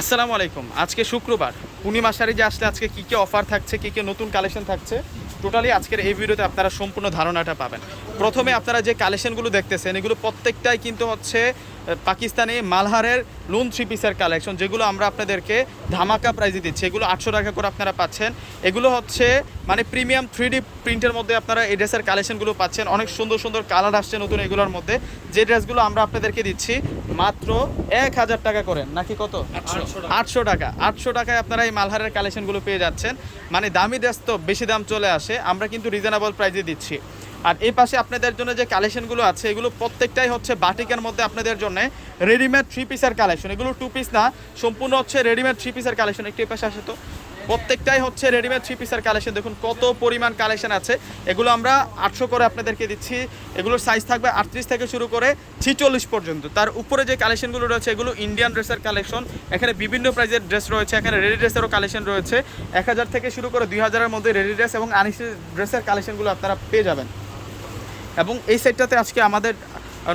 আসসালামু আলাইকুম। আজকে শুক্রবার। পূর্ণিমা শাড়ি যে আসলে আজকে কী কী অফার থাকছে, কী কী নতুন কালেকশন থাকছে টোটালি আজকের এই ভিডিওতে আপনারা সম্পূর্ণ ধারণাটা পাবেন। প্রথমে আপনারা যে কালেকশনগুলো দেখতেছেন, এগুলো প্রত্যেকটাই কিন্তু হচ্ছে পাকিস্তানি মালহারের লুন থ্রি পিসের কালেকশন যেগুলো আমরা আপনাদেরকে ধামাকা প্রাইজে দিচ্ছি। এগুলো আটশো টাকা করে আপনারা পাচ্ছেন। এগুলো হচ্ছে মানে প্রিমিয়াম থ্রি ডি প্রিন্টের মধ্যে আপনারা এই ড্রেসের কালেকশনগুলো পাচ্ছেন। অনেক সুন্দর সুন্দর কালার আসছে নতুন এগুলোর মধ্যে। যে ড্রেসগুলো আমরা আপনাদেরকে দিচ্ছি মাত্র এক হাজার টাকা করে। নাকি কত? আটশো। টাকা। আটশো টাকায় আপনারা এই মালহারের কালেকশনগুলো পেয়ে যাচ্ছেন। মানে দামি ড্রেস তো বেশি দাম চলে আসে। আমরা কিন্তু রিজনেবল প্রাইজে দিচ্ছি। আর এই পাশে আপনাদের জন্য যে কালেকশনগুলো আছে, এগুলো প্রত্যেকটাই হচ্ছে বাটিকের মধ্যে আপনাদের জন্য রেডিমেড থ্রি পিসের কালেকশন। এগুলো টু পিস না, সম্পূর্ণ হচ্ছে রেডিমেড থ্রি পিসের কালেকশন। একটু পাশে আসে তো। প্রত্যেকটাই হচ্ছে রেডিমেড থ্রি পিসের কালেকশন। দেখুন কত পরিমাণ কালেকশন আছে। এগুলো আমরা আটশো করে আপনাদেরকে দিচ্ছি। এগুলোর সাইজ থাকবে আটত্রিশ থেকে শুরু করে ছিচল্লিশ পর্যন্ত। তার উপরে যে কালেকশনগুলো রয়েছে, এগুলো ইন্ডিয়ান ড্রেসের কালেকশন। এখানে বিভিন্ন প্রাইজের ড্রেস রয়েছে। এখানে রেডি ড্রেসেরও কালেকশন রয়েছে। এক হাজার থেকে শুরু করে দুই হাজারের মধ্যে রেডি ড্রেস এবং আনিসি ড্রেসের কালেকশনগুলো আপনারা পেয়ে যাবেন। এবং এই সেটটাতে আজকে আমাদের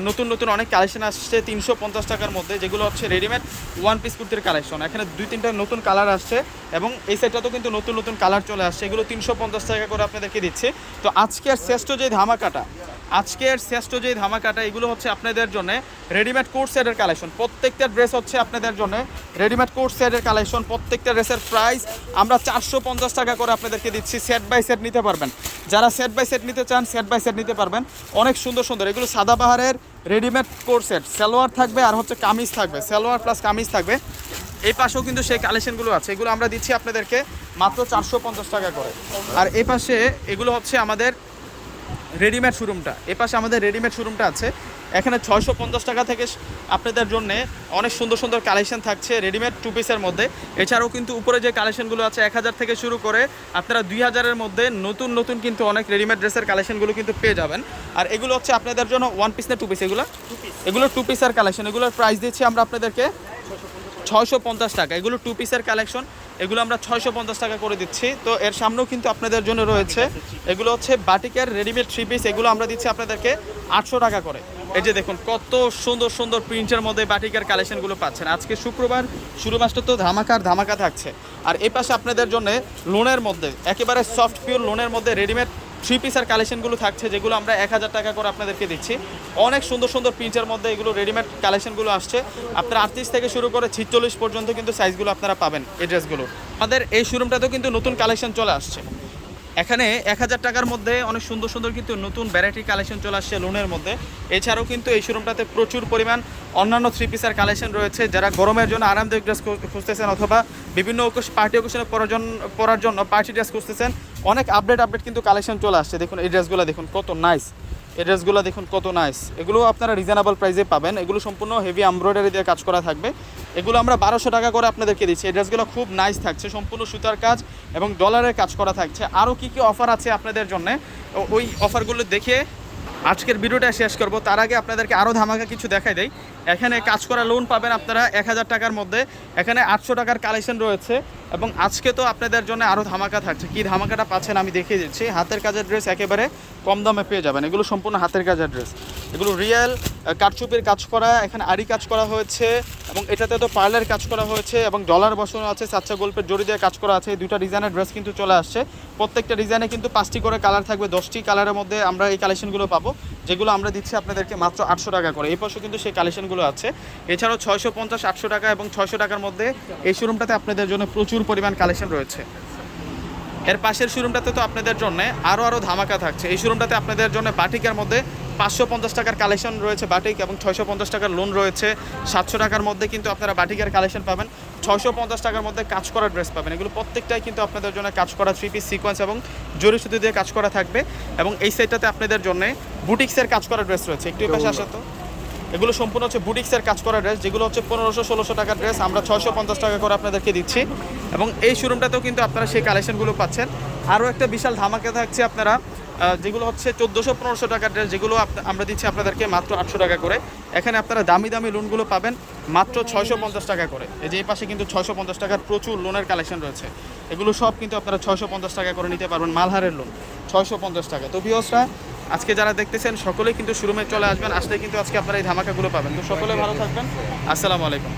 নতুন নতুন অনেক কালেকশন আসছে, তিনশো পঞ্চাশ টাকার মধ্যে, যেগুলো হচ্ছে রেডিমেড ওয়ান পিস কুর্তির কালেকশন এখানে দুই তিনটা নতুন কালার আসছে এবং এই সেটটাতেও কিন্তু নতুন নতুন কালার চলে আসছে। এগুলো তিনশো পঞ্চাশ টাকা করে আপনাদেরকে দিচ্ছি। তো আজকের শ্রেষ্ঠ যে ধামাকাটা আজকের শ্রেষ্ঠ যে ধামাকাটা, এগুলো হচ্ছে আপনাদের জন্য রেডিমেড কোর্ট সেটের কালেকশন প্রত্যেকটা ড্রেস হচ্ছে আপনাদের জন্য রেডিমেড কোর্ট সেটের কালেকশন প্রত্যেকটা ড্রেসের প্রাইস আমরা চারশো পঞ্চাশ টাকা করে আপনাদেরকে দিচ্ছি। সেট বাই সেট নিতে পারবেন। যারা সেট বাই সেট নিতে চান সেট বাই সেট নিতে পারবেন। অনেক সুন্দর সুন্দর। এগুলো সাদাবাহারের রেডিমেড কোর্ট সেট সালোয়ার থাকবে আর হচ্ছে কামিজ থাকবে। সালোয়ার প্লাস কামিজ থাকবে। এই পাশেও কিন্তু সেই কালেকশনগুলো আছে। এগুলো আমরা দিচ্ছি আপনাদেরকে মাত্র চারশো পঞ্চাশ টাকা করে। আর এই পাশে এগুলো হচ্ছে আমাদের রেডিমেড শোরুমটা এ পাশে আমাদের রেডিমেড শোরুমটা আছে। এখানে ছয়শো পঞ্চাশ টাকা থেকে আপনাদের জন্য অনেক সুন্দর সুন্দর কালেকশন থাকছে রেডিমেড টু পিসের মধ্যে। এছাড়াও কিন্তু উপরে যে কালেকশনগুলো আছে এক হাজার থেকে শুরু করে আপনারা দুই হাজারের মধ্যে নতুন নতুন কিন্তু অনেক রেডিমেড ড্রেসের কালেকশনগুলো কিন্তু পেয়ে যাবেন। আর এগুলো হচ্ছে আপনাদের জন্য ওয়ান পিস না টু পিস এগুলো? এগুলো টু পিসের কালেকশন এগুলোর প্রাইস দিচ্ছি আমরা আপনাদেরকে ছয়শো পঞ্চাশ টাকা। এগুলো টু পিসের কালেকশন এগুলো আমরা ছয়শো পঞ্চাশ টাকা করে দিচ্ছি। তো এর সামনেও কিন্তু আপনাদের জন্য রয়েছে। এগুলো হচ্ছে বাটিকার রেডিমেড থ্রি পিস এগুলো আমরা দিচ্ছি আপনাদেরকে আটশো টাকা করে। এই যে দেখুন, কত সুন্দর সুন্দর প্রিন্টের মধ্যে বাটিকার কালেকশনগুলো পাচ্ছেন। আজকে শুক্রবার শুরু মাসটা তো ধামাকার, ধামাকা থাকছে। আর এই পাশে আপনাদের জন্য লোনের মধ্যে, একেবারে সফট পিওর লোনের মধ্যে রেডিমেড থ্রি পিসের কালেকশনগুলো থাকছে, যেগুলো আমরা এক হাজার টাকা করে আপনাদেরকে দিচ্ছি। অনেক সুন্দর সুন্দর প্রিন্টের মধ্যে এগুলো রেডিমেড কালেকশনগুলো আসছে। আপনার আটত্রিশ থেকে শুরু করে ছিচল্লিশ পর্যন্ত কিন্তু সাইজগুলো আপনারা পাবেন, এই ড্রেসগুলো আমাদের এই শোরুমটাতেও কিন্তু নতুন কালেকশন চলে আসছে। এখানে এক হাজার টাকার মধ্যে অনেক সুন্দর সুন্দর কিন্তু নতুন ভ্যারাইটি কালেকশন চলে আসছে লোনের মধ্যে। এছাড়াও কিন্তু এই শোরুমটাতে প্রচুর পরিমাণ অন্যান্য থ্রি পিসের কালেকশন রয়েছে, যারা গরমের জন্য আরামদায়ক ড্রেস খুঁজতেছেন অথবা বিভিন্ন পার্টি অকেশনে পরার জন্য পরার জন্য পার্টি ড্রেস খুঁজতেছেন, অনেক আপডেট আপডেট কিন্তু কালেকশন চলে আসছে। দেখুন, এই ড্রেসগুলো দেখুন, কত নাইস এই ড্রেসগুলো দেখুন, কত নাইস এগুলো আপনারা রিজনেবল প্রাইসে পাবেন। এগুলো সম্পূর্ণ হেভি এমব্রয়ডারি দিয়ে কাজ করা থাকবে। এগুলো আমরা বারোশো টাকা করে আপনাদেরকে দিচ্ছি। এই ড্রেসগুলো খুব নাইস থাকছে, সম্পূর্ণ সুতার কাজ এবং ডলারের কাজ করা থাকছে। আরও কি কি অফার আছে আপনাদের জন্য? ওই অফারগুলো দেখে আজকের ভিডিওটা শেষ করব। তার আগে আপনাদেরকে আরও ধামাকা কিছু দেখাই দেয় এখানে কাজ করা লোন পাবেন আপনারা এক হাজার টাকার মধ্যে। এখানে আটশো টাকার কালেকশন রয়েছে। এবং আজকে তো আপনাদের জন্য আরও ধামাকা থাকছে। কি ধামাকাটা পাচ্ছেন আমি দেখিয়ে দিচ্ছি। হাতের কাজের ড্রেস একেবারে কম দামে পেয়ে যাবেন। এগুলো সম্পূর্ণ হাতের কাজের ড্রেস এগুলো রিয়েল কাঠচুপির কাজ করা, এখানে আড়ি কাজ করা হয়েছে এবং এটাতে তো পার্লের কাজ করা হয়েছে এবং ডলার বসানো আছে, সাচ্চা গল্পের জড়ি দিয়ে কাজ করা আছে। এই দুইটা ডিজাইনের ড্রেস কিন্তু চলে আসছে। প্রত্যেকটা ডিজাইনে কিন্তু পাঁচটি করে কালার থাকবে। দশটি কালারের মধ্যে আমরা এই কালেকশনগুলো পাবো। যেগুলো আমরা দিচ্ছি আপনাদেরকে মাত্র আটশো টাকা করে। এই পাশে কিন্তু সেই কালেকশনগুলো আছে। এছাড়াও ছয়শো পঞ্চাশ, আটশো টাকা এবং ছয়শো টাকার মধ্যে এই শোরুমটাতে আপনাদের জন্য প্রচুর পরিমাণ কালেকশন রয়েছে। এর পাশের শোরুমটাতে তো আপনাদের জন্য আরও আরও ধামাকা থাকছে। এই শোরুমটাতে আপনাদের জন্য বাটিকের মধ্যে পাঁচশো পঞ্চাশ টাকার কালেকশন রয়েছে বাটিক এবং ছয়শো পঞ্চাশ টাকার লোন রয়েছে। সাতশো টাকার মধ্যে কিন্তু আপনারা বাটিকের কালেকশন পাবেন। ছয়শো পঞ্চাশ টাকার মধ্যে কাজ করা ড্রেস পাবেন। এগুলো প্রত্যেকটাই কিন্তু আপনাদের জন্য কাজ করা থ্রি পিস সিকোয়েন্স এবং জরি সুতি দিয়ে কাজ করা থাকবে এবং এই সাইডটাতে আপনাদের জন্য বুটিক্সের কাজ করা ড্রেস রয়েছে। একটু পাশে আসা তো। এগুলো সম্পূর্ণ হচ্ছে বুটিক্সের কাজ করা ড্রেস, যেগুলো হচ্ছে পনেরোশো, ষোলোশো টাকার ড্রেস। আমরা ছয়শো পঞ্চাশ টাকা করে আপনাদেরকে দিচ্ছি এবং এই শোরুমটাতেও কিন্তু আপনারা সেই কালেকশনগুলো পাচ্ছেন। আরও একটা বিশাল ধামাকা থাকছে আপনারা যেগুলো হচ্ছে চোদ্দোশো, পনেরোশো টাকার ড্রেস যেগুলো আমরা দিচ্ছি আপনাদেরকে মাত্র আটশো টাকা করে। এখানে আপনারা দামি দামি লোনগুলো পাবেন মাত্র ছয়শো পঞ্চাশ টাকা করে। এই যে এই পাশে কিন্তু ছয়শো পঞ্চাশ টাকার প্রচুর লোনের কালেকশন রয়েছে। এগুলো সব কিন্তু আপনারা ছয়শো পঞ্চাশ টাকা করে নিতে পারবেন মালহারের লোন ছয়শো পঞ্চাশ টাকা। তো ভিওসরা আজকে যারা দেখতেছেন, সকলেই কিন্তু শোরুমে চলে আসবেন। আসলে কিন্তু আজকে আপনারা এই ধামাকাগুলো পাবেন। তো সকলে ভালো থাকবেন। আসসালামু আলাইকুম।